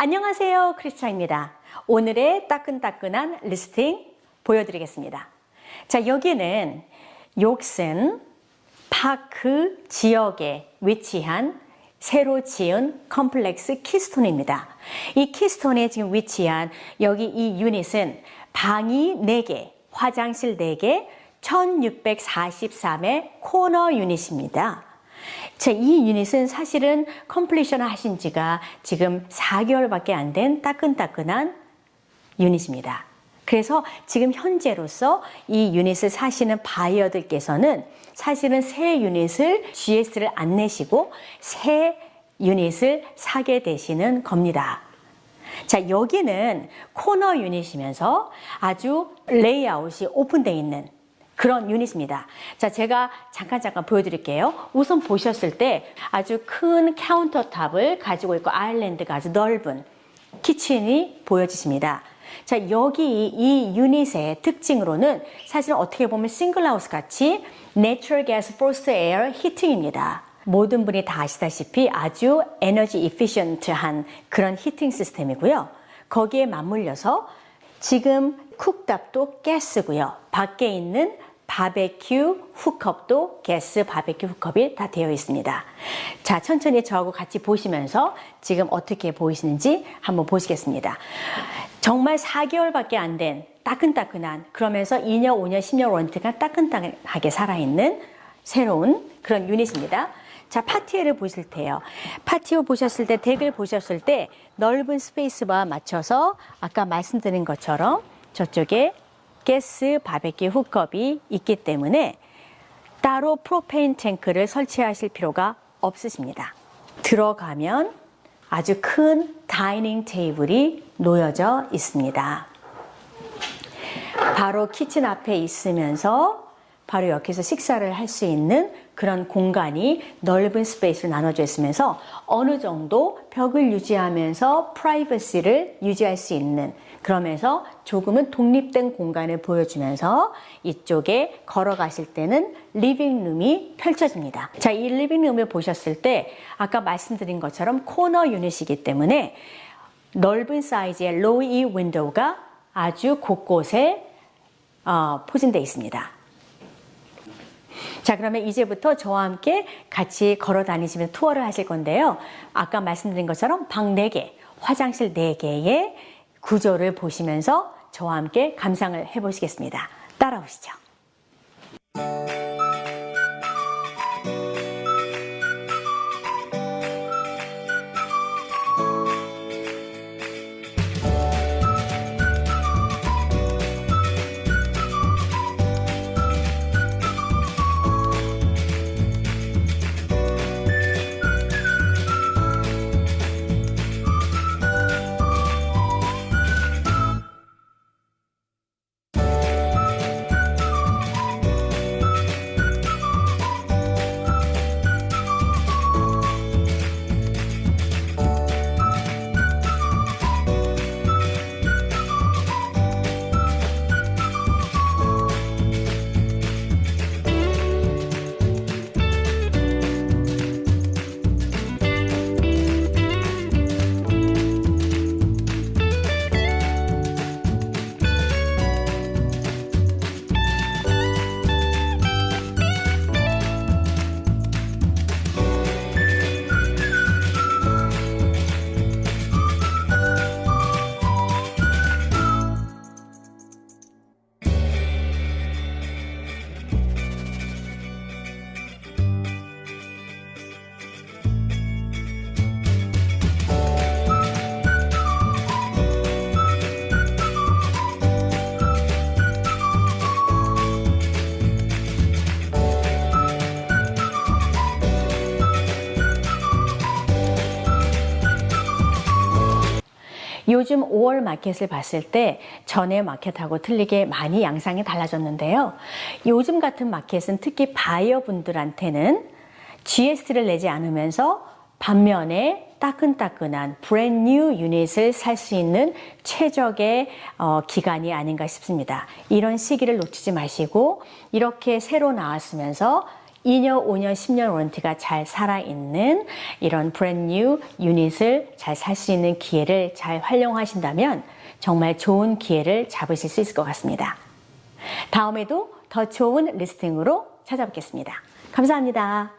안녕하세요. 크리스차입니다. 오늘의 따끈따끈한 리스팅 보여드리겠습니다. 자, 여기는 욕슨 파크 지역에 위치한 새로 지은 컴플렉스 키스톤입니다. 이 키스톤에 지금 위치한 여기 이 유닛은 방이 4개, 화장실 4개, 1643의 코너 유닛입니다. 자, 이 유닛은 사실은 컴플리션 하신 지가 지금 4개월밖에 안 된 따끈따끈한 유닛입니다. 그래서 지금 현재로서 이 유닛을 사시는 바이어들께서는 사실은 새 유닛을 GS를 안 내시고 새 유닛을 사게 되시는 겁니다. 자, 여기는 코너 유닛이면서 아주 레이아웃이 오픈되어 있는 그런 유닛입니다. 자, 제가 잠깐 잠깐 보여드릴게요. 우선 보셨을 때 아주 큰 카운터탑을 가지고 있고 아일랜드가 아주 넓은 키친이 보여지십니다. 자, 여기 이 유닛의 특징으로는 사실 어떻게 보면 싱글하우스 같이 Natural Gas Forced Air 히팅입니다. 모든 분이 다 아시다시피 아주 에너지 이피션트한 그런 히팅 시스템이고요. 거기에 맞물려서 지금 쿡탑도 가스고요. 밖에 있는 바베큐 후컵도 가스 바베큐 후컵이 다 되어 있습니다. 자, 천천히 저하고 같이 보시면서 지금 어떻게 보이시는지 한번 보시겠습니다. 정말 4개월밖에 안 된 따끈따끈한 그러면서 2년, 5년, 10년 원트가 따끈따끈하게 살아있는 새로운 그런 유닛입니다. 자, 파티에를 보실 때요. 파티오 보셨을 때, 덱을 보셨을 때 넓은 스페이스와 맞춰서 아까 말씀드린 것처럼 저쪽에 가스 바베큐 후컵이 있기 때문에 따로 프로페인 탱크를 설치하실 필요가 없으십니다. 들어가면 아주 큰 다이닝 테이블이 놓여져 있습니다. 바로 키친 앞에 있으면서 바로 여기서 식사를 할 수 있는 그런 공간이 넓은 스페이스로 나눠져 있으면서 어느 정도 벽을 유지하면서 프라이버시를 유지할 수 있는 그러면서 조금은 독립된 공간을 보여주면서 이쪽에 걸어가실 때는 리빙룸이 펼쳐집니다. 자, 이 리빙룸을 보셨을 때 아까 말씀드린 것처럼 코너 유닛이기 때문에 넓은 사이즈의 로이 윈도우가 아주 곳곳에 어, 포진되어 있습니다. 자, 그러면 이제부터 저와 함께 같이 걸어 다니시면서 투어를 하실 건데요. 아까 말씀드린 것처럼 방 4개, 화장실 4개의 구조를 보시면서 저와 함께 감상을 해 보시겠습니다. 따라오시죠. 요즘 5월 마켓을 봤을 때 전에 마켓하고 틀리게 많이 양상이 달라졌는데요. 요즘 같은 마켓은 특히 바이어분들한테는 GS를 내지 않으면서 반면에 따끈따끈한 브랜뉴 유닛을 살 수 있는 최적의 어, 기간이 아닌가 싶습니다. 이런 시기를 놓치지 마시고 이렇게 새로 나왔으면서 2년, 5년, 10년 워런티가 잘 살아있는 이런 브랜뉴 유닛을 잘 살 수 있는 기회를 잘 활용하신다면 정말 좋은 기회를 잡으실 수 있을 것 같습니다. 다음에도 더 좋은 리스팅으로 찾아뵙겠습니다. 감사합니다.